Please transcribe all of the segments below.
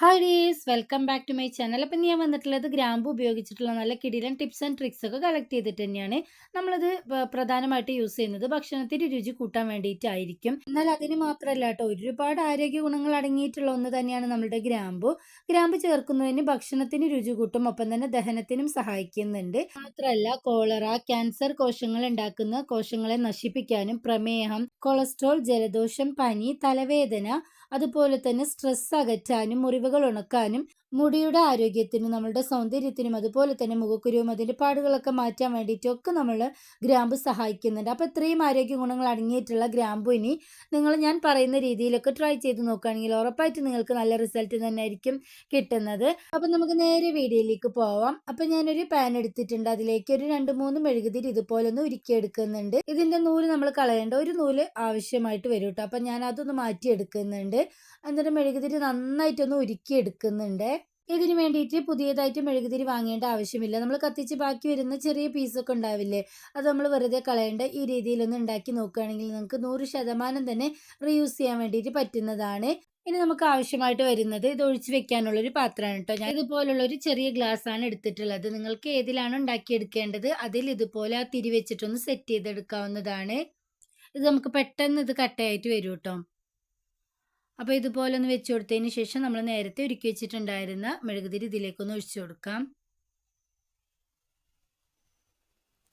Hi dears welcome back to my channel. അപ്പം ഞാൻ വന്നിട്ടുള്ളത് ഗ്രാമ്പ് ഉപയോഗിച്ചിട്ടുള്ള നല്ല കിടിലൻ ടിപ്സ് ആൻഡ് ട്രിക്സ് ഒക്കെ കളക്ട് ചെയ്തിട്ട് തന്നെയാണ്. നമ്മളത് പ്രധാനമായിട്ട് യൂസ് ചെയ്യുന്നത് ഭക്ഷണത്തിന്റെ രുചി കൂട്ടാൻ വേണ്ടിയിട്ടായിരിക്കും. എന്നാൽ അതിന് മാത്രമല്ല കേട്ടോ ഒരുപാട് ആരോഗ്യ ഗുണങ്ങൾ അടങ്ങിയിട്ടുള്ള ഒന്ന് തന്നെയാണ് നമ്മുടെ ഗ്രാമ്പു. ഗ്രാമ്പ് ചേർക്കുന്നതിന് ഭക്ഷണത്തിന് രുചി കൂട്ടും ഒപ്പം തന്നെ ദഹനത്തിനും സഹായിക്കുന്നുണ്ട്. മാത്രമല്ല കോളറ ക്യാൻസർ കോശങ്ങൾ ഉണ്ടാക്കുന്ന കോശങ്ങളെ നശിപ്പിക്കാനും പ്രമേഹം കൊളസ്ട്രോൾ ജലദോഷം പനി തലവേദന അതുപോലെ തന്നെ സ്ട്രെസ് അകറ്റാനും ഉണക്കാനും മുടിയുടെ ആരോഗ്യത്തിനും നമ്മളുടെ സൗന്ദര്യത്തിനും അതുപോലെ തന്നെ മുഖക്കുരുവും അതിന്റെ പാടുകളൊക്കെ മാറ്റാൻ വേണ്ടിയിട്ടൊക്കെ നമ്മൾ ഗ്രാമ്പു സഹായിക്കുന്നുണ്ട്. അപ്പോൾ ഇത്രയും ആരോഗ്യ ഗുണങ്ങൾ അടങ്ങിയിട്ടുള്ള ഗ്രാമ്പു ഇനി നിങ്ങൾ ഞാൻ പറയുന്ന രീതിയിലൊക്കെ ട്രൈ ചെയ്ത് നോക്കുകയാണെങ്കിൽ ഉറപ്പായിട്ട് നിങ്ങൾക്ക് നല്ല റിസൾട്ട് തന്നെ ആയിരിക്കും കിട്ടുന്നത്. അപ്പം നമുക്ക് നേരെ വീഡിയോയിലേക്ക് പോവാം. അപ്പം ഞാനൊരു പാൻ എടുത്തിട്ടുണ്ട്. അതിലേക്ക് ഒരു രണ്ട് മൂന്ന് മെഴുകുതിരി ഇതുപോലെ ഒന്ന് ഉരുക്കിയെടുക്കുന്നുണ്ട്. ഇതിന്റെ നൂൽ നമ്മൾ കളയേണ്ട ഒരു നൂൽ ആവശ്യമായിട്ട് വരും കേട്ടോ. അപ്പം ഞാൻ അതൊന്ന് മാറ്റിയെടുക്കുന്നുണ്ട്. എന്നിട്ട് മെഴുകുതിരി നന്നായിട്ടൊന്ന് ഉരുക്കിയെടുക്കുന്നുണ്ട്. ഇതിന് വേണ്ടിയിട്ട് പുതിയതായിട്ട് മെഴുകുതിരി വാങ്ങേണ്ട ആവശ്യമില്ല. നമ്മൾ കത്തിച്ച് ബാക്കി വരുന്ന ചെറിയ പീസൊക്കെ ഉണ്ടാവില്ലേ അത് നമ്മൾ വെറുതെ കളയേണ്ട ഈ രീതിയിലൊന്ന് ഉണ്ടാക്കി നോക്കുകയാണെങ്കിൽ നിങ്ങൾക്ക് നൂറ് ശതമാനം തന്നെ റീയൂസ് ചെയ്യാൻ വേണ്ടിയിട്ട് പറ്റുന്നതാണ്. ഇനി നമുക്ക് ആവശ്യമായിട്ട് വരുന്നത് ഇത് ഒഴിച്ച് വെക്കാനുള്ള ഒരു പാത്രമാണ് കേട്ടോ. ഞാൻ ഇതുപോലുള്ള ഒരു ചെറിയ ഗ്ലാസ് ആണ് എടുത്തിട്ടുള്ളത്. നിങ്ങൾക്ക് ഏതിലാണ് ഉണ്ടാക്കിയെടുക്കേണ്ടത് അതിൽ ഇതുപോലെ ആ തിരി വെച്ചിട്ടൊന്ന് സെറ്റ് ചെയ്തെടുക്കാവുന്നതാണ്. ഇത് നമുക്ക് പെട്ടെന്ന് ഇത് കട്ടയായിട്ട് വരും കേട്ടോ. അപ്പോൾ ഇതുപോലെ ഒന്ന് വെച്ച് കൊടുത്തതിന് ശേഷം നമ്മൾ നേരത്തെ ഒരുക്കി വെച്ചിട്ടുണ്ടായിരുന്ന മെഴുകുതിരി ഇതിലേക്കൊന്ന് ഒഴിച്ചു കൊടുക്കാം.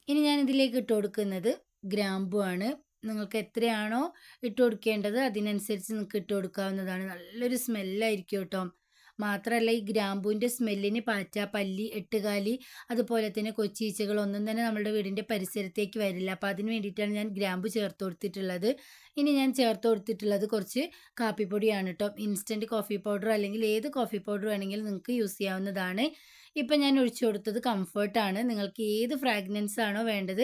ഇനി ഞാൻ ഇതിലേക്ക് ഇട്ട് കൊടുക്കുന്നത് ഗ്രാമ്പു ആണ്. നിങ്ങൾക്ക് എത്രയാണോ ഇട്ട് കൊടുക്കേണ്ടത് അതിനനുസരിച്ച് നിങ്ങൾക്ക് ഇട്ട് കൊടുക്കാവുന്നതാണ്. നല്ലൊരു സ്മെല്ലായിരിക്കും കേട്ടോ. മാത്രമല്ല ഈ ഗ്രാമ്പൂവിന്റെ സ്മെല്ലിന് പാറ്റ പല്ലി എട്ടുകാലി അതുപോലെ തന്നെ കൊച്ചീച്ചകളൊന്നും തന്നെ നമ്മുടെ വീടിന്റെ പരിസരത്തേക്ക് വരില്ല. അപ്പോൾ അതിന് വേണ്ടിയിട്ടാണ് ഞാൻ ഗ്രാമ്പു ചേർത്ത് കൊടുത്തിട്ടുള്ളത്. ഇനി ഞാൻ ചേർത്ത് കൊടുത്തിട്ടുള്ളത് കുറച്ച് കാപ്പിപ്പൊടിയാണ് കേട്ടോ ഇൻസ്റ്റന്റ് കോഫി പൗഡർ അല്ലെങ്കിൽ ഏത് കോഫി പൗഡർ വേണമെങ്കിലും നിങ്ങൾക്ക് യൂസ് ചെയ്യാവുന്നതാണ്. ഇപ്പം ഞാൻ ഒഴിച്ചു കൊടുത്തത് കംഫർട്ടാണ് നിങ്ങൾക്ക് ഏത് ഫ്രാഗ്രൻസ് ആണോ വേണ്ടത്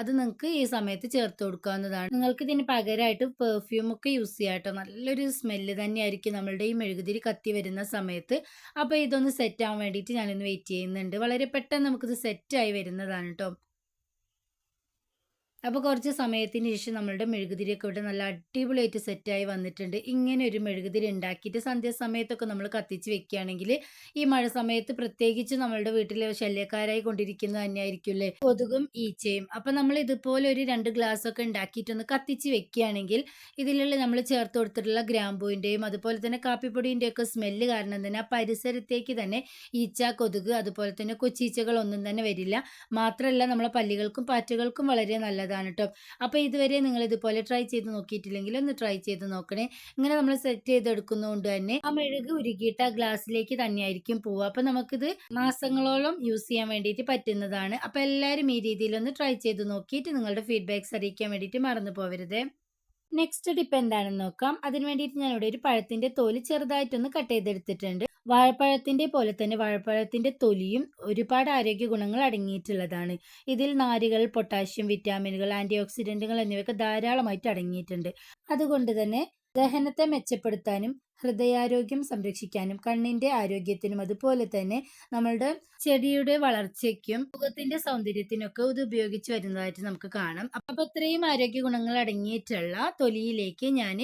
അത് നിങ്ങൾക്ക് ഈ സമയത്ത് ചേർത്ത് കൊടുക്കാവുന്നതാണ്. നിങ്ങൾക്ക് ഇതിന് പകരമായിട്ട് പെർഫ്യൂം ഒക്കെ യൂസ് ചെയ്യാം കേട്ടോ നല്ലൊരു സ്മെല്ല് തന്നെയായിരിക്കും നമ്മളുടെ ഈ മെഴുകുതിരി കത്തി വരുന്ന സമയത്ത്. അപ്പോൾ ഇതൊന്ന് സെറ്റ് ആവാൻ വേണ്ടിയിട്ട് ഞാനൊന്ന് വെയിറ്റ് ചെയ്യുന്നുണ്ട്. വളരെ പെട്ടെന്ന് നമുക്കിത് സെറ്റായി വരുന്നതാണ് കേട്ടോ അപ്പോൾ കുറച്ച് സമയത്തിന് ശേഷം നമ്മളുടെ മെഴുകുതിരിയൊക്കെ ഇവിടെ നല്ല അടിപൊളിയായിട്ട് സെറ്റായി വന്നിട്ടുണ്ട്. ഇങ്ങനെ ഒരു മെഴുകുതിരി ഉണ്ടാക്കിയിട്ട് സന്ധ്യാസമയത്തൊക്കെ നമ്മൾ കത്തിച്ച് വെക്കുകയാണെങ്കിൽ ഈ മഴ സമയത്ത് പ്രത്യേകിച്ച് നമ്മളുടെ വീട്ടിൽ ശല്യക്കാരായി കൊണ്ടിരിക്കുന്നത് തന്നെയായിരിക്കുമല്ലേ? കൊതുകും ഈച്ചയും. അപ്പം നമ്മൾ ഇതുപോലെ ഒരു രണ്ട് ഗ്ലാസ് ഒക്കെ ഉണ്ടാക്കിയിട്ടൊന്ന് കത്തിച്ച് വെക്കുകയാണെങ്കിൽ ഇതിലുള്ള നമ്മൾ ചേർത്ത് കൊടുത്തിട്ടുള്ള ഗ്രാമ്പൂവിന്റെയും അതുപോലെ തന്നെ കാപ്പിപ്പൊടിന്റെ ഒക്കെ സ്മെല്ല് കാരണം തന്നെ ആ പരിസരത്തേക്ക് തന്നെ ഈച്ച കൊതുക് അതുപോലെ തന്നെ കൊച്ചീച്ചകളൊന്നും തന്നെ വരില്ല. മാത്രമല്ല നമ്മളെ പല്ലികൾക്കും പാറ്റുകൾക്കും വളരെ നല്ലതാണ്. കേട്ടോ അപ്പോൾ ഇതുവരെ നിങ്ങൾ ഇതുപോലെ ട്രൈ ചെയ്ത് നോക്കിയിട്ടില്ലെങ്കിൽ ഒന്ന് ട്രൈ ചെയ്ത് നോക്കണേ. ഇങ്ങനെ നമ്മൾ സെറ്റ് ചെയ്തെടുക്കുന്നതുകൊണ്ട് തന്നെ ആ മെഴുക് ഉരുകിയിട്ട് ആ ഗ്ലാസ്സിലേക്ക് തന്നെയായിരിക്കും പോവുക. അപ്പോൾ നമുക്കിത് മാസങ്ങളോളം യൂസ് ചെയ്യാൻ വേണ്ടിയിട്ട് പറ്റുന്നതാണ്. അപ്പോൾ എല്ലാവരും ഈ രീതിയിലൊന്ന് ട്രൈ ചെയ്ത് നോക്കിയിട്ട് നിങ്ങളുടെ ഫീഡ്ബാക്ക്സ് അറിയിക്കാൻ വേണ്ടിയിട്ട് മറന്നു പോകരുത് നെക്സ്റ്റ് ടിപ്പ് എന്താണെന്ന് നോക്കാം. അതിന് വേണ്ടിയിട്ട് ഞാൻ ഇവിടെ ഒരു പഴത്തിന്റെ തൊലി ചെറുതായിട്ടൊന്ന് കട്ട് ചെയ്തെടുത്തിട്ടുണ്ട്. വാഴപ്പഴത്തിന്റെ പോലെ തന്നെ വാഴപ്പഴത്തിന്റെ തൊലിയും ഒരുപാട് ആരോഗ്യ ഗുണങ്ങൾ അടങ്ങിയിട്ടുള്ളതാണ്. ഇതിൽ നാരുകൾ പൊട്ടാഷ്യം വിറ്റാമിനുകൾ ആന്റി ഓക്സിഡന്റുകൾ എന്നിവയൊക്കെ ധാരാളമായിട്ട് അടങ്ങിയിട്ടുണ്ട്. അതുകൊണ്ട് തന്നെ ദഹനത്തെ മെച്ചപ്പെടുത്താനും ഹൃദയാരോഗ്യം സംരക്ഷിക്കാനും കണ്ണിന്റെ ആരോഗ്യത്തിനും അതുപോലെ തന്നെ നമ്മളുടെ ചെടിയുടെ വളർച്ചയ്ക്കും മുഖത്തിന്റെ സൗന്ദര്യത്തിനൊക്കെ ഇത് ഉപയോഗിച്ച് വരുന്നതായിട്ട് നമുക്ക് കാണാം. അപ്പൊ ഇത്രയും ആരോഗ്യ ഗുണങ്ങൾ അടങ്ങിയിട്ടുള്ള തൊലിയിലേക്ക് ഞാൻ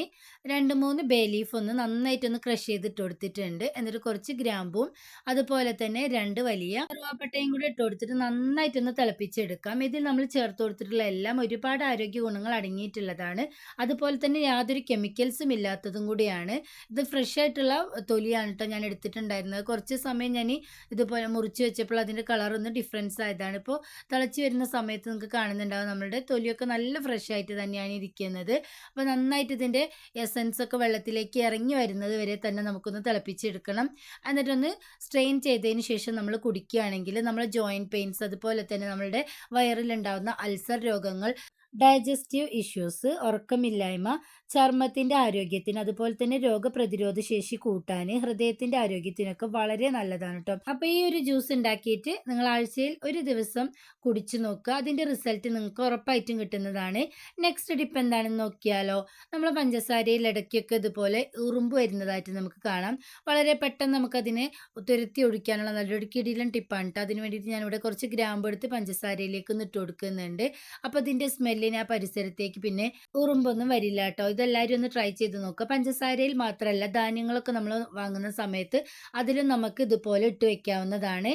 രണ്ട് മൂന്ന് ബേ ലീഫ് ഒന്ന് നന്നായിട്ടൊന്ന് ക്രഷ് ചെയ്തിട്ട് കൊടുത്തിട്ടുണ്ട്. എന്നിട്ട് കുറച്ച് ഗ്രാമ്പും അതുപോലെ തന്നെ രണ്ട് വലിയ കറുവാപ്പട്ടയും കൂടി ഇട്ട് കൊടുത്തിട്ട് നന്നായിട്ടൊന്ന് തിളപ്പിച്ചെടുക്കാം. ഇതിൽ നമ്മൾ ചേർത്ത് കൊടുത്തിട്ടുള്ള എല്ലാം ഒരുപാട് ആരോഗ്യ ഗുണങ്ങൾ അടങ്ങിയിട്ടുള്ളതാണ്. അതുപോലെ തന്നെ യാതൊരു കെമിക്കൽസും ഇല്ലാത്തതും കൂടിയാണ് ഇത് ഫ്രഷ് ആയിട്ടുള്ള തൊലിയാണ് കേട്ടോ ഞാൻ എടുത്തിട്ടുണ്ടായിരുന്നത്. കുറച്ച് സമയം ഞാൻ ഇതുപോലെ മുറിച്ച് വെച്ചപ്പോൾ അതിന്റെ കളർ ഒന്ന് ഡിഫറൻസ് ആയതാണ്. ഇപ്പോൾ തിളച്ച് വരുന്ന സമയത്ത് നിങ്ങൾക്ക് കാണുന്നുണ്ടാവും നമ്മളുടെ തൊലിയൊക്കെ നല്ല ഫ്രഷ് ആയിട്ട് തന്നെയാണ് ഇരിക്കുന്നത്. അപ്പോൾ നന്നായിട്ട് ഇതിന്റെ എസൻസ് ഒക്കെ വെള്ളത്തിലേക്ക് ഇറങ്ങി വരുന്നത് വരെ തന്നെ നമുക്കൊന്ന് തിളപ്പിച്ചെടുക്കണം. എന്നിട്ടൊന്ന് സ്ട്രെയിൻ ചെയ്തതിന് ശേഷം നമ്മൾ കുടിക്കുകയാണെങ്കിൽ നമ്മൾ ജോയിന്റ് പെയിൻസ് അതുപോലെ തന്നെ നമ്മളുടെ വയറിലുണ്ടാകുന്ന അൾസർ രോഗങ്ങൾ ഡൈജസ്റ്റീവ് ഇഷ്യൂസ് ഉറക്കമില്ലായ്മ ചർമ്മത്തിന്റെ ആരോഗ്യത്തിന് അതുപോലെ തന്നെ രോഗപ്രതിരോധ ശേഷി കൂട്ടാൻ ഹൃദയത്തിന്റെ ആരോഗ്യത്തിനൊക്കെ വളരെ നല്ലതാണ് കേട്ടോ അപ്പോൾ ഈ ഒരു ജ്യൂസ് ഉണ്ടാക്കിയിട്ട് നിങ്ങൾ ആഴ്ചയിൽ ഒരു ദിവസം കുടിച്ചു നോക്കുക. അതിന്റെ റിസൾട്ട് നിങ്ങൾക്ക് ഉറപ്പായിട്ടും കിട്ടുന്നതാണ്. നെക്സ്റ്റ് ടിപ്പ് എന്താണെന്ന് നോക്കിയാലോ നമ്മൾ പഞ്ചസാരയിൽ ഇടയ്ക്കൊക്കെ ഇതുപോലെ ഉറുമ്പ് വരുന്നതായിട്ട് നമുക്ക് കാണാം. വളരെ പെട്ടെന്ന് നമുക്കതിനെ തുരത്തി ഒഴിക്കാനുള്ള നല്ലൊരു കിടിലൻ ടിപ്പാണ് കേട്ടോ അതിന് വേണ്ടിയിട്ട് ഞാനിവിടെ കുറച്ച് ഗ്രാമ്പ് എടുത്ത് പഞ്ചസാരയിലേക്ക് ഒന്ന് ഇട്ട് കൊടുക്കുന്നുണ്ട്. അപ്പോൾ അതിന്റെ സ്മെല്ല് സ്മെല്ലിന് ആ പരിസരത്തേക്ക് പിന്നെ ഉറുമ്പൊന്നും വരില്ല കേട്ടോ ഇതെല്ലാവരും ഒന്ന് ട്രൈ ചെയ്ത് നോക്കുക പഞ്ചസാരയിൽ മാത്രമല്ല ധാന്യങ്ങളൊക്കെ നമ്മൾ വാങ്ങുന്ന സമയത്ത് അതിലും നമുക്ക് ഇതുപോലെ ഇട്ട് വെക്കാവുന്നതാണ്.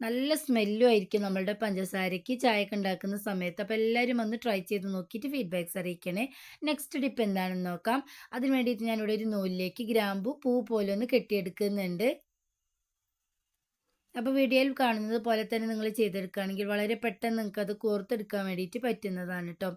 നല്ല സ്മെല്ലും ആയിരിക്കും നമ്മളുടെ പഞ്ചസാരയ്ക്ക് ചായയൊക്കെ ഉണ്ടാക്കുന്ന സമയത്ത്. അപ്പോൾ എല്ലാവരും ഒന്ന് ട്രൈ ചെയ്ത് നോക്കിയിട്ട് ഫീഡ്ബാക്ക്സ് അറിയിക്കണേ. നെക്സ്റ്റ് ടിപ്പ് എന്താണെന്ന് നോക്കാം. അതിന് വേണ്ടിയിട്ട് ഞാനിവിടെ ഒരു നൂലിലേക്ക് ഗ്രാമ്പു പൂ പോലെ ഒന്ന് കെട്ടിയെടുക്കുന്നുണ്ട്. അപ്പോൾ വീഡിയോയിൽ കാണുന്നത് പോലെ തന്നെ നിങ്ങൾ ചെയ്തെടുക്കുകയാണെങ്കിൽ വളരെ പെട്ടെന്ന് നിങ്ങൾക്ക് അത് കോർത്തെടുക്കാൻ വേണ്ടിയിട്ട് പറ്റുന്നതാണ് കേട്ടോ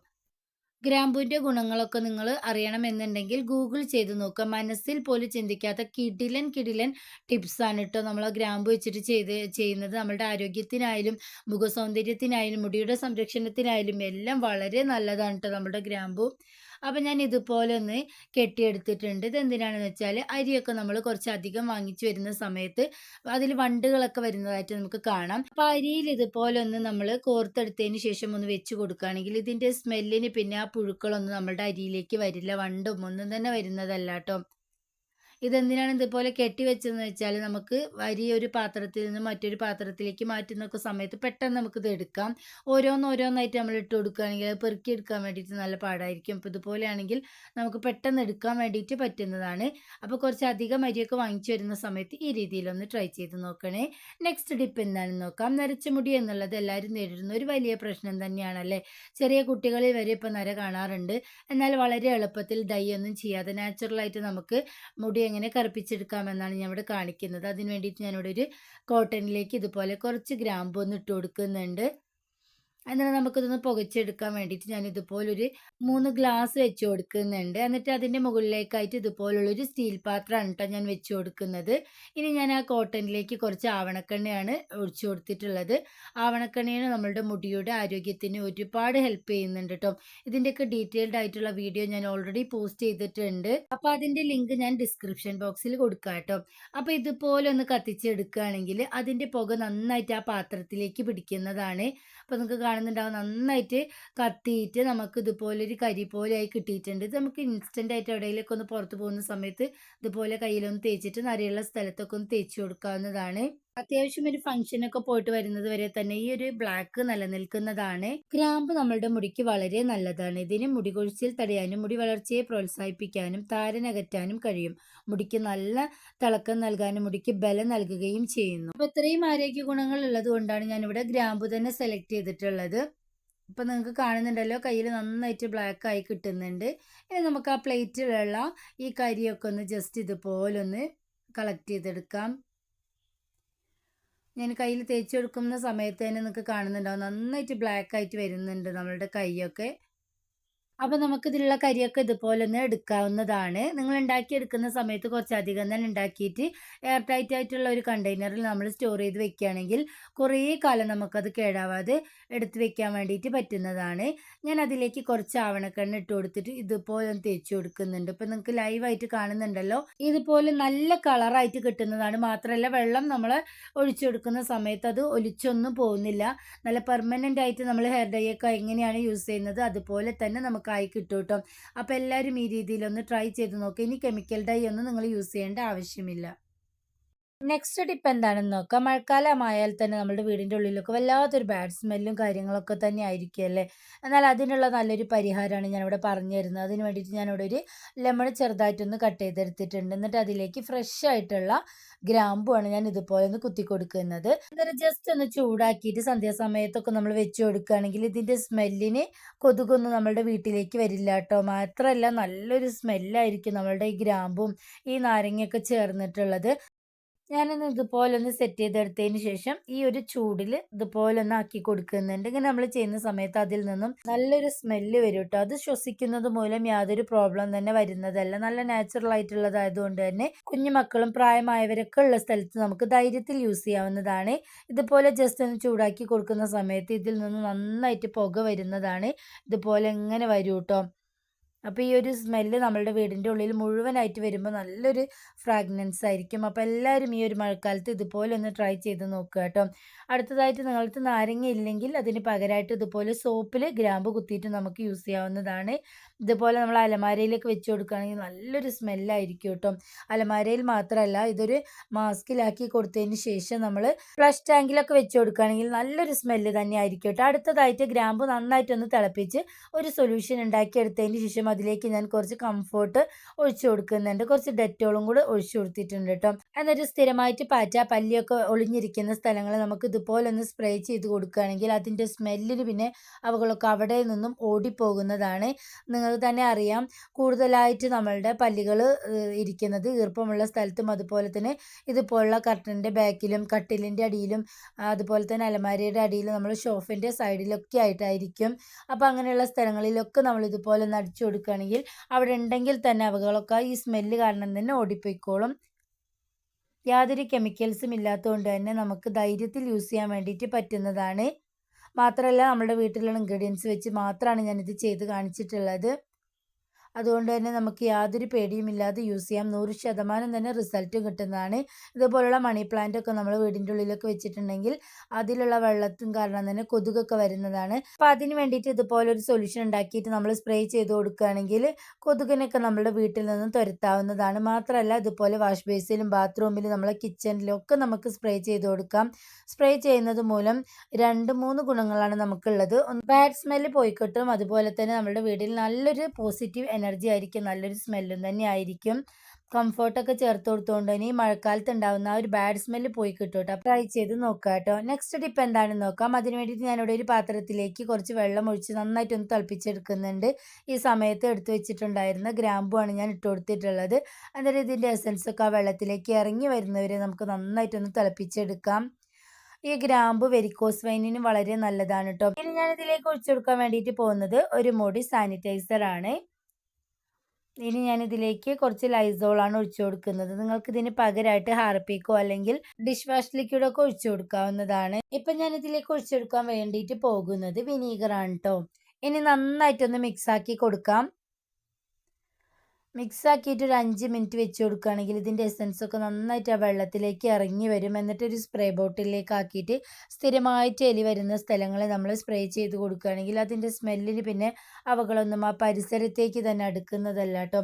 ഗ്രാമ്പൂവിന്റെ ഗുണങ്ങളൊക്കെ നിങ്ങൾ അറിയണമെന്നുണ്ടെങ്കിൽ ഗൂഗിൾ ചെയ്ത് നോക്കുക. മനസ്സിൽ പോലും ചിന്തിക്കാത്ത കിടിലൻ കിടിലൻ ടിപ്സാണ് കേട്ടോ നമ്മൾ ഗ്രാമ്പു വെച്ചിട്ട് ചെയ്ത് ചെയ്യുന്നത്. നമ്മളുടെ ആരോഗ്യത്തിനായാലും മുഖസൗന്ദര്യത്തിനായാലും മുടിയുടെ സംരക്ഷണത്തിനായാലും എല്ലാം വളരെ നല്ലതാണ് കേട്ടോ നമ്മുടെ ഗ്രാമ്പു. അപ്പോൾ ഞാൻ ഇതുപോലെ ഒന്ന് കെട്ടിയെടുത്തിട്ടുണ്ട്. ഇതെന്തിനാണെന്ന് വെച്ചാൽ അരിയൊക്കെ നമ്മൾ കുറച്ചധികം വാങ്ങിച്ചു വരുന്ന സമയത്ത് അതിൽ വണ്ടുകളൊക്കെ വരുന്നതായിട്ട് നമുക്ക് കാണാം. അപ്പം അരിയിൽ ഇതുപോലെ ഒന്ന് നമ്മൾ കോർത്തെടുത്തതിന് ശേഷം ഒന്ന് വെച്ച് കൊടുക്കുകയാണെങ്കിൽ ഇതിന്റെ സ്മെല്ലിന് പിന്നെ ആ പുഴുക്കളൊന്നും നമ്മളുടെ അരിയിലേക്ക് വരില്ല. വണ്ടും ഒന്നും തന്നെ വരുന്നതല്ല കേട്ടോ. ഇതെന്തിനാണ് ഇതുപോലെ കെട്ടി വെച്ചതെന്ന് വെച്ചാൽ നമുക്ക് വലിയൊരു ഒരു പാത്രത്തിൽ നിന്ന് മറ്റൊരു പാത്രത്തിലേക്ക് മാറ്റുന്ന സമയത്ത് പെട്ടെന്ന് നമുക്കിത് എടുക്കാം. ഓരോന്നോരോന്നായിട്ട് നമ്മൾ ഇട്ട് കൊടുക്കുകയാണെങ്കിൽ അത് പെറുക്കി എടുക്കാൻ വേണ്ടിയിട്ട് നല്ല പാടായിരിക്കും. അപ്പോൾ ഇതുപോലെയാണെങ്കിൽ നമുക്ക് പെട്ടെന്ന് എടുക്കാൻ വേണ്ടിയിട്ട് പറ്റുന്നതാണ്. അപ്പോൾ കുറച്ച് അധികം അരിയൊക്കെ വാങ്ങിച്ചു വരുന്ന സമയത്ത് ഈ രീതിയിലൊന്ന് ട്രൈ ചെയ്ത് നോക്കണേ. നെക്സ്റ്റ് ഡിപ്പ് എന്താണെന്ന് നോക്കാം. നരച്ച മുടി എന്നുള്ളത് എല്ലാവരും നേരിടുന്ന ഒരു വലിയ പ്രശ്നം തന്നെയാണല്ലേ? ചെറിയ കുട്ടികളിൽ വരെ ഇപ്പോൾ നര കാണാറുണ്ട്. എന്നാൽ വളരെ എളുപ്പത്തിൽ ഡൈ ഒന്നും ചെയ്യാതെ നാച്ചുറലായിട്ട് നമുക്ക് മുടി എങ്ങനെ കറുപ്പിച്ചെടുക്കാമെന്നാണ് ഞാൻ ഇവിടെ കാണിക്കുന്നത്. അതിന് വേണ്ടിയിട്ട് ഞാനിവിടെ ഒരു കോട്ടണിലേക്ക് ഇതുപോലെ കുറച്ച് ഗ്രാമ്പൊന്ന് ഇട്ട് കൊടുക്കുന്നുണ്ട്. എന്നിട്ട് നമുക്കിതൊന്ന് പുകച്ചെടുക്കാൻ വേണ്ടിയിട്ട് ഞാൻ ഇതുപോലൊരു മൂന്ന് ഗ്ലാസ് വെച്ച് കൊടുക്കുന്നുണ്ട്. എന്നിട്ട് അതിന്റെ മുകളിലേക്കായിട്ട് ഇതുപോലുള്ളൊരു സ്റ്റീൽ പാത്രമാണ് കേട്ടോ ഞാൻ വെച്ച് കൊടുക്കുന്നത്. ഇനി ഞാൻ ആ കോട്ടണിലേക്ക് കുറച്ച് ആവണക്കെണ്ണയാണ് ഒഴിച്ചു കൊടുത്തിട്ടുള്ളത്. ആവണക്കെണ്ണയാണ് നമ്മളുടെ മുടിയുടെ ആരോഗ്യത്തിന് ഒരുപാട് ഹെൽപ്പ് ചെയ്യുന്നുണ്ട് കേട്ടോ ഇതിന്റെയൊക്കെ ഡീറ്റെയിൽഡ് ആയിട്ടുള്ള വീഡിയോ ഞാൻ ഓൾറെഡി പോസ്റ്റ് ചെയ്തിട്ടുണ്ട്. അപ്പോൾ അതിന്റെ ലിങ്ക് ഞാൻ ഡിസ്ക്രിപ്ഷൻ ബോക്സിൽ കൊടുക്കാം കേട്ടോ അപ്പോൾ ഇതുപോലെ ഒന്ന് കത്തിച്ചെടുക്കുകയാണെങ്കിൽ അതിന്റെ പുക നന്നായിട്ട് ആ പാത്രത്തിലേക്ക് പിടിക്കുന്നതാണ്. അപ്പോൾ നിങ്ങൾക്ക് കാണുന്നുണ്ടാവും. നന്നായിട്ട് കത്തിയിട്ട് നമുക്ക് ഇതുപോലൊരു കരി പോലെയായി കിട്ടിയിട്ടുണ്ട്. ഇത് നമുക്ക് ഇൻസ്റ്റന്റ് ആയിട്ട് എവിടെയെങ്കിലൊക്കെ ഒന്ന് പുറത്ത് പോകുന്ന സമയത്ത് ഇതുപോലെ കയ്യിലൊന്ന് തേച്ചിട്ട് നിറയുള്ള സ്ഥലത്തൊക്കെ ഒന്ന് തേച്ച് കൊടുക്കാവുന്നതാണ്. അത്യാവശ്യം ഒരു ഫംഗ്ഷനൊക്കെ പോയിട്ട് വരുന്നത് വരെ തന്നെ ഈ ഒരു ബ്ലാക്ക് നിലനിൽക്കുന്നതാണ്. ഗ്രാമ്പ് നമ്മളുടെ മുടിക്ക് വളരെ നല്ലതാണ്. ഇതിന് മുടി കൊഴിച്ചിൽ തടയാനും മുടി വളർച്ചയെ പ്രോത്സാഹിപ്പിക്കാനും താരനകറ്റാനും കഴിയും. മുടിക്ക് നല്ല തിളക്കം നൽകാനും മുടിക്ക് ബലം നൽകുകയും ചെയ്യുന്നു. അപ്പോൾ ഇത്രയും ആരോഗ്യ ഗുണങ്ങൾ ഉള്ളത് കൊണ്ടാണ് ഇവിടെ ഗ്രാമ്പു തന്നെ സെലക്ട് ചെയ്തിട്ടുള്ളത്. ഇപ്പം നിങ്ങൾക്ക് കാണുന്നുണ്ടല്ലോ കയ്യിൽ നന്നായിട്ട് ബ്ലാക്ക് ആയി കിട്ടുന്നുണ്ട്. ഇനി നമുക്ക് ആ പ്ലേറ്റിലുള്ള ഈ കരിയൊക്കെ ഒന്ന് ജസ്റ്റ് ഇതുപോലെ ഒന്ന് കളക്ട് ചെയ്തെടുക്കാം. ഞാൻ കയ്യിൽ തേച്ചു കൊടുക്കുന്ന സമയത്ത് തന്നെ നിങ്ങൾക്ക് കാണുന്നുണ്ടാവും നന്നായിട്ട് ബ്ലാക്ക് ആയിട്ട് വരുന്നുണ്ട് നമ്മളുടെ കൈയൊക്കെ. അപ്പോൾ നമുക്കിതിലുള്ള കരിയൊക്കെ ഇതുപോലെ ഒന്ന് എടുക്കാവുന്നതാണ്. നിങ്ങൾ ഉണ്ടാക്കിയെടുക്കുന്ന സമയത്ത് കുറച്ചധികം തന്നെ ഉണ്ടാക്കിയിട്ട് എയർ ടൈറ്റ് ആയിട്ടുള്ള ഒരു കണ്ടെയ്നറിൽ നമ്മൾ സ്റ്റോർ ചെയ്ത് വെക്കുകയാണെങ്കിൽ കുറേ കാലം നമുക്കത് കേടാവാതെ എടുത്ത് വെക്കാൻ വേണ്ടിയിട്ട് പറ്റുന്നതാണ്. ഞാൻ അതിലേക്ക് കുറച്ച് ആവണക്കെണ്ണ ഇട്ട് കൊടുത്തിട്ട് ഇതുപോലെ ഒന്ന് തേച്ച് കൊടുക്കുന്നുണ്ട്. ഇപ്പം നിങ്ങൾക്ക് ലൈവായിട്ട് കാണുന്നുണ്ടല്ലോ. ഇതുപോലെ നല്ല കളറായിട്ട് കിട്ടുന്നതാണ്. മാത്രമല്ല വെള്ളം നമ്മൾ ഒഴിച്ചു കൊടുക്കുന്ന സമയത്ത് അത് ഒലിച്ചൊന്നും പോകുന്നില്ല. നല്ല പെർമനന്റ് ആയിട്ട് നമ്മൾ ഹെയർ ഡൈ ഒക്കെ എങ്ങനെയാണ് യൂസ് ചെയ്യുന്നത് അതുപോലെ തന്നെ നമുക്ക് ആയി കിട്ടും കേട്ടോ അപ്പോൾ എല്ലാവരും ഈ രീതിയിലൊന്ന് ട്രൈ ചെയ്ത് നോക്കുക ഇനി കെമിക്കൽ ഡൈ ഒന്നും നിങ്ങൾ യൂസ് ചെയ്യേണ്ട ആവശ്യമില്ല. നെക്സ്റ്റ് ടിപ്പ് എന്താണെന്ന് നോക്കാം. മഴക്കാലമായാൽ തന്നെ നമ്മുടെ വീടിന്റെ ഉള്ളിലൊക്കെ വല്ലാത്തൊരു ബാഡ് സ്മെല്ലും കാര്യങ്ങളൊക്കെ തന്നെ ആയിരിക്കും അല്ലേ? എന്നാൽ അതിനുള്ള നല്ലൊരു പരിഹാരമാണ് ഞാനിവിടെ പറഞ്ഞു തരുന്നത്. അതിന് വേണ്ടിയിട്ട് ഞാനിവിടെ ഒരു ലെമൺ ചെറുതായിട്ടൊന്ന് കട്ട് ചെയ്തെടുത്തിട്ടുണ്ട്. എന്നിട്ട് അതിലേക്ക് ഫ്രഷ് ആയിട്ടുള്ള ഗ്രാമ്പുമാണ് ഞാൻ ഇതുപോലെ ഒന്ന് കുത്തി കൊടുക്കുന്നത്. എന്നിട്ട് ജസ്റ്റ് ഒന്ന് ചൂടാക്കിയിട്ട് സന്ധ്യാസമയത്തൊക്കെ നമ്മൾ വെച്ച് കൊടുക്കുകയാണെങ്കിൽ ഇതിന്റെ സ്മെല്ലിന് കൊതുകൊന്നും നമ്മളുടെ വീട്ടിലേക്ക് വരില്ല കേട്ടോ. മാത്രമല്ല നല്ലൊരു സ്മെല്ലായിരിക്കും നമ്മളുടെ ഈ ഗ്രാമ്പും ഈ നാരങ്ങയൊക്കെ ചേർന്നിട്ടുള്ളത്. ഞാനൊന്ന് ഇതുപോലെ ഒന്ന് സെറ്റ് ചെയ്തെടുത്തതിന് ശേഷം ഈ ഒരു ചൂടിൽ ഇതുപോലെ ഒന്ന് ആക്കി കൊടുക്കുന്നുണ്ട്. ഇങ്ങനെ നമ്മൾ ചെയ്യുന്ന സമയത്ത് അതിൽ നിന്നും നല്ലൊരു സ്മെല്ല് വരും കേട്ടോ അത് ശ്വസിക്കുന്നത് മൂലം യാതൊരു പ്രോബ്ലം തന്നെ വരുന്നതല്ല. നല്ല നാച്ചുറൽ ആയിട്ടുള്ളതായതുകൊണ്ട് തന്നെ കുഞ്ഞു മക്കളും പ്രായമായവരൊക്കെ ഉള്ള സ്ഥലത്ത് നമുക്ക് ധൈര്യത്തിൽ യൂസ് ചെയ്യാവുന്നതാണ്. ഇതുപോലെ ജസ്റ്റ് ഒന്ന് ചൂടാക്കി കൊടുക്കുന്ന സമയത്ത് ഇതിൽ നിന്ന് നന്നായിട്ട് പുക വരുന്നതാണ്. ഇതുപോലെ എങ്ങനെ വരും കേട്ടോ അപ്പോൾ ഈ ഒരു സ്മെല്ല് നമ്മളുടെ വീടിന്റെ ഉള്ളിൽ മുഴുവനായിട്ട് വരുമ്പോൾ നല്ലൊരു ഫ്രാഗ്രൻസ് ആയിരിക്കും. അപ്പോൾ എല്ലാവരും ഈ ഒരു മഴക്കാലത്ത് ഇതുപോലെ ഒന്ന് ട്രൈ ചെയ്ത് നോക്കുക കേട്ടോ. അടുത്തതായിട്ട് നിങ്ങൾക്ക് നാരങ്ങ ഇല്ലെങ്കിൽ അതിന് പകരമായിട്ട് ഇതുപോലെ സോപ്പിൽ ഗ്രാമ്പ് കുത്തിയിട്ട് നമുക്ക് യൂസ് ചെയ്യാവുന്നതാണ്. ഇതുപോലെ നമ്മൾ അലമാരയിലേക്ക് വെച്ച് കൊടുക്കുകയാണെങ്കിൽ നല്ലൊരു സ്മെല്ലായിരിക്കും കേട്ടോ. അലമാരയിൽ മാത്രമല്ല ഇതൊരു മാസ്കിലാക്കി കൊടുത്തതിന് ശേഷം നമ്മൾ ഫ്ലഷ് ടാങ്കിലൊക്കെ വെച്ച് കൊടുക്കുകയാണെങ്കിൽ നല്ലൊരു സ്മെല്ല് തന്നെ ആയിരിക്കും കേട്ടോ. അടുത്തതായിട്ട് ഗ്രാമ്പ് നന്നായിട്ടൊന്ന് തിളപ്പിച്ച് ഒരു സൊല്യൂഷൻ ഉണ്ടാക്കിയെടുത്തതിന് ശേഷം അതിലേക്ക് ഞാൻ കുറച്ച് കംഫോർട്ട് ഒഴിച്ചു കൊടുക്കുന്നുണ്ട്. കുറച്ച് ഡെറ്റോളും കൂടെ ഒഴിച്ചു കൊടുത്തിട്ടുണ്ട് കേട്ടോ എന്നിട്ട് സ്ഥിരമായിട്ട് പാറ്റ പല്ലിയൊക്കെ ഒളിഞ്ഞിരിക്കുന്ന സ്ഥലങ്ങൾ നമുക്ക് ഇതുപോലെ ഒന്ന് സ്പ്രേ ചെയ്ത് കൊടുക്കുകയാണെങ്കിൽ അതിന്റെ സ്മെല്ലിന് പിന്നെ അവകളൊക്കെ അവിടെ നിന്നും ഓടിപ്പോകുന്നതാണ്. നിങ്ങൾക്ക് തന്നെ അറിയാം കൂടുതലായിട്ട് നമ്മളുടെ പല്ലികൾ ഇരിക്കുന്നത് ഈർപ്പമുള്ള സ്ഥലത്തും അതുപോലെ തന്നെ ഇതുപോലുള്ള കർട്ടന്റെ ബാക്കിലും കട്ടിലിന്റെ അടിയിലും അതുപോലെ തന്നെ അലമാരിയുടെ അടിയിലും നമ്മൾ ഷോഫിന്റെ സൈഡിലൊക്കെ ആയിട്ടായിരിക്കും. അപ്പോൾ അങ്ങനെയുള്ള സ്ഥലങ്ങളിലൊക്കെ നമ്മൾ ഇതുപോലെ ഒന്ന് അടിച്ചു കൊടുക്കുകയാണെങ്കിൽ അവിടെ ഉണ്ടെങ്കിൽ തന്നെ അവകളൊക്കെ ഈ സ്മെല്ല് കാരണം തന്നെ ഓടിപ്പോയിക്കോളും. യാതൊരു കെമിക്കൽസും ഇല്ലാത്തതുകൊണ്ട് തന്നെ നമുക്ക് ധൈര്യത്തിൽ യൂസ് ചെയ്യാൻ വേണ്ടിയിട്ട് പറ്റുന്നതാണ്. മാത്രമല്ല നമ്മുടെ വീട്ടിലുള്ള ഇൻഗ്രീഡിയൻസ് വെച്ച് മാത്രമാണ് ഞാനിത് ചെയ്ത് കാണിച്ചിട്ടുള്ളത്. അതുകൊണ്ട് തന്നെ നമുക്ക് യാതൊരു പേടിയുമില്ലാതെ യൂസ് ചെയ്യാം. നൂറ് ശതമാനം തന്നെ റിസൾട്ട് കിട്ടുന്നതാണ്. ഇതുപോലുള്ള മണി പ്ലാന്റ് ഒക്കെ നമ്മൾ വീടിന്റെ ഉള്ളിലൊക്കെ വെച്ചിട്ടുണ്ടെങ്കിൽ അതിലുള്ള വെള്ളത്തും കാരണം തന്നെ കൊതുകൊക്കെ വരുന്നതാണ്. അപ്പോൾ അതിന് വേണ്ടിയിട്ട് ഇതുപോലൊരു സൊല്യൂഷൻ ഉണ്ടാക്കിയിട്ട് നമ്മൾ സ്പ്രേ ചെയ്ത് കൊടുക്കുകയാണെങ്കിൽ കൊതുകിനൊക്കെ നമ്മുടെ വീട്ടിൽ നിന്നും തുരത്താവുന്നതാണ്. മാത്രമല്ല ഇതുപോലെ വാഷ് ബേസിലും ബാത്റൂമിലും നമ്മളെ കിച്ചണിലും ഒക്കെ നമുക്ക് സ്പ്രേ ചെയ്ത് കൊടുക്കാം. സ്പ്രേ ചെയ്യുന്നത് മൂലം രണ്ട് മൂന്ന് ഗുണങ്ങളാണ് നമുക്കുള്ളത്. ബാഡ് സ്മെല്ല് പോയി കിട്ടും. അതുപോലെ തന്നെ നമ്മുടെ വീട്ടിൽ നല്ലൊരു പോസിറ്റീവ് എനർജി ആയിരിക്കും നല്ലൊരു സ്മെല്ലും തന്നെ ആയിരിക്കും. കംഫർട്ടൊക്കെ ചേർത്ത് കൊടുത്തുകൊണ്ട് ഇനി മഴക്കാലത്ത് ഉണ്ടാകുന്ന ആ ഒരു ബാഡ് സ്മെല്ല് പോയി കിട്ടും കേട്ടോ ട്രൈ ചെയ്ത് നോക്കാം കേട്ടോ നെക്സ്റ്റ് ടിപ്പ് എന്താണെന്ന് നോക്കാം. അതിന് വേണ്ടിയിട്ട് ഞാനിവിടെ ഒരു പാത്രത്തിലേക്ക് കുറച്ച് വെള്ളം ഒഴിച്ച് നന്നായിട്ടൊന്ന് തിളപ്പിച്ചെടുക്കുന്നുണ്ട്. ഈ സമയത്ത് എടുത്തു വെച്ചിട്ടുണ്ടായിരുന്ന ഗ്രാമ്പുമാണ് ഞാൻ ഇട്ട് കൊടുത്തിട്ടുള്ളത്. അന്നേരം ഇതിന്റെ എസൻസൊക്കെ ആ വെള്ളത്തിലേക്ക് ഇറങ്ങി വരുന്നവരെ നമുക്ക് നന്നായിട്ടൊന്ന് തിളപ്പിച്ചെടുക്കാം. ഈ ഗ്രാമ്പ് വെരിക്കോസ് വൈനിന് വളരെ നല്ലതാണ് കേട്ടോ ഇനി ഞാൻ ഇതിലേക്ക് ഒഴിച്ചു കൊടുക്കാൻ വേണ്ടിയിട്ട് പോകുന്നത് ഒരു മുടി സാനിറ്റൈസർ ആണ്. ഇനി ഞാനിതിലേക്ക് കുറച്ച് ലൈസോളാണ് ഒഴിച്ചു കൊടുക്കുന്നത്. നിങ്ങൾക്ക് ഇതിന് പകരമായിട്ട് ഹാർപ്പിക്കോ അല്ലെങ്കിൽ ഡിഷ് വാഷ് ലിക്വിഡൊക്കെ ഒഴിച്ചു കൊടുക്കാവുന്നതാണ്. ഇപ്പം ഞാൻ ഇതിലേക്ക് ഒഴിച്ചു കൊടുക്കാൻ വേണ്ടിയിട്ട് പോകുന്നത് വിനീഗറാണ് കേട്ടോ ഇനി നന്നായിട്ടൊന്ന് മിക്സാക്കി കൊടുക്കാം. മിക്സ് ആക്കിയിട്ട് ഒരു അഞ്ച് മിനിറ്റ് വെച്ച് കൊടുക്കുകയാണെങ്കിൽ ഇതിന്റെ എസൻസ് ഒക്കെ നന്നായിട്ട് ആ വെള്ളത്തിലേക്ക് ഇറങ്ങി വരും. എന്നിട്ട് ഒരു സ്പ്രേ ബോട്ടിലേക്ക് ആക്കിയിട്ട് സ്ഥിരമായിട്ട് എലി വരുന്ന സ്ഥലങ്ങളെ നമ്മൾ സ്പ്രേ ചെയ്ത് കൊടുക്കുകയാണെങ്കിൽ അതിന്റെ സ്മെല്ലിന് പിന്നെ അവകളൊന്നും ആ പരിസരത്തേക്ക് തന്നെ അടുക്കുന്നതല്ല കേട്ടോ.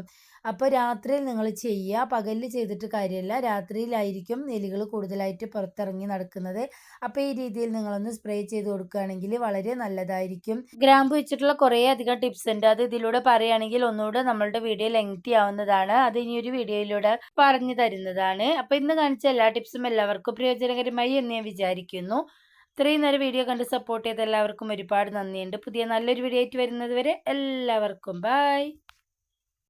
അപ്പോൾ രാത്രിയിൽ നിങ്ങൾ ചെയ്യുക പകലിൽ ചെയ്തിട്ട് കാര്യമില്ല രാത്രിയിലായിരിക്കും എലികൾ കൂടുതലായിട്ട് പുറത്തിറങ്ങി നടക്കുന്നത്. അപ്പോൾ ഈ രീതിയിൽ നിങ്ങളൊന്ന് സ്പ്രേ ചെയ്ത് കൊടുക്കുകയാണെങ്കിൽ വളരെ നല്ലതായിരിക്കും. ഗ്രാമ്പ് വെച്ചിട്ടുള്ള കുറേ അധികം ടിപ്സ് ഉണ്ട്. അത് ഇതിലൂടെ പറയുകയാണെങ്കിൽ ഒന്നുകൂടെ നമ്മളുടെ വീഡിയോ ലെങ്തി ആവുന്നതാണ്. അത് ഇനി ഒരു വീഡിയോയിലൂടെ പറഞ്ഞു തരുന്നതാണ്. അപ്പോൾ ഇന്ന് കാണിച്ച എല്ലാ ടിപ്സും എല്ലാവർക്കും പ്രയോജനകരമായി എന്ന് ഞാൻ വിചാരിക്കുന്നു. ഇത്രയും നേരം വീഡിയോ കണ്ട് സപ്പോർട്ട് ചെയ്ത എല്ലാവർക്കും ഒരുപാട് നന്ദിയുണ്ട്. പുതിയ നല്ലൊരു വീഡിയോ ആയിട്ട് വരുന്നത് വരെ എല്ലാവർക്കും ബൈ.